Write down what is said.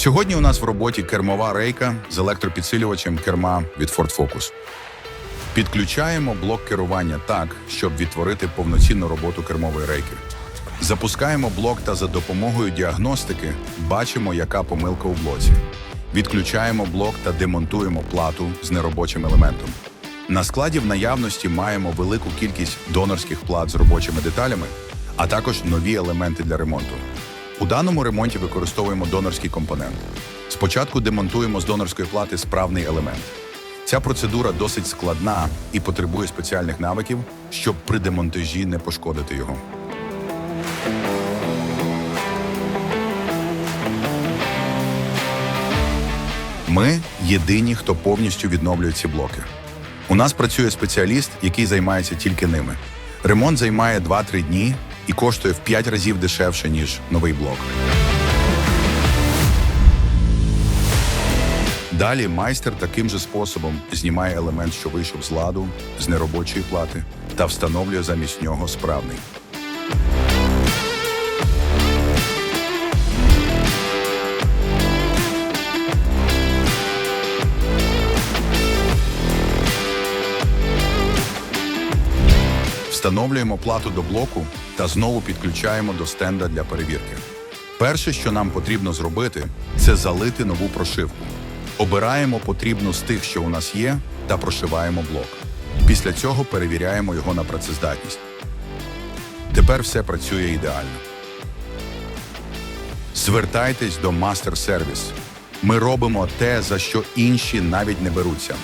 Сьогодні у нас в роботі кермова рейка з електропідсилювачем керма від Ford Focus. Підключаємо блок керування так, щоб відтворити повноцінну роботу кермової рейки. Запускаємо блок та за допомогою діагностики бачимо, яка помилка у блоці. Відключаємо блок та демонтуємо плату з неробочим елементом. На складі в наявності маємо велику кількість донорських плат з робочими деталями, а також нові елементи для ремонту. У даному ремонті використовуємо донорський компонент. Спочатку демонтуємо з донорської плати справний елемент. Ця процедура досить складна і потребує спеціальних навиків, щоб при демонтажі не пошкодити його. Ми єдині, хто повністю відновлює ці блоки. У нас працює спеціаліст, який займається тільки ними. Ремонт займає 2-3 дні і коштує в 5 разів дешевше, ніж новий блок. Далі майстер таким же способом знімає елемент, що вийшов з ладу, з неробочої плати, та встановлює замість нього справний. Встановлюємо плату до блоку та знову підключаємо до стенда для перевірки. Перше, що нам потрібно зробити, це залити нову прошивку. Обираємо потрібну з тих, що у нас є, та прошиваємо блок. Після цього перевіряємо його на працездатність. Тепер все працює ідеально. Звертайтесь до Master Service. Ми робимо те, за що інші навіть не беруться.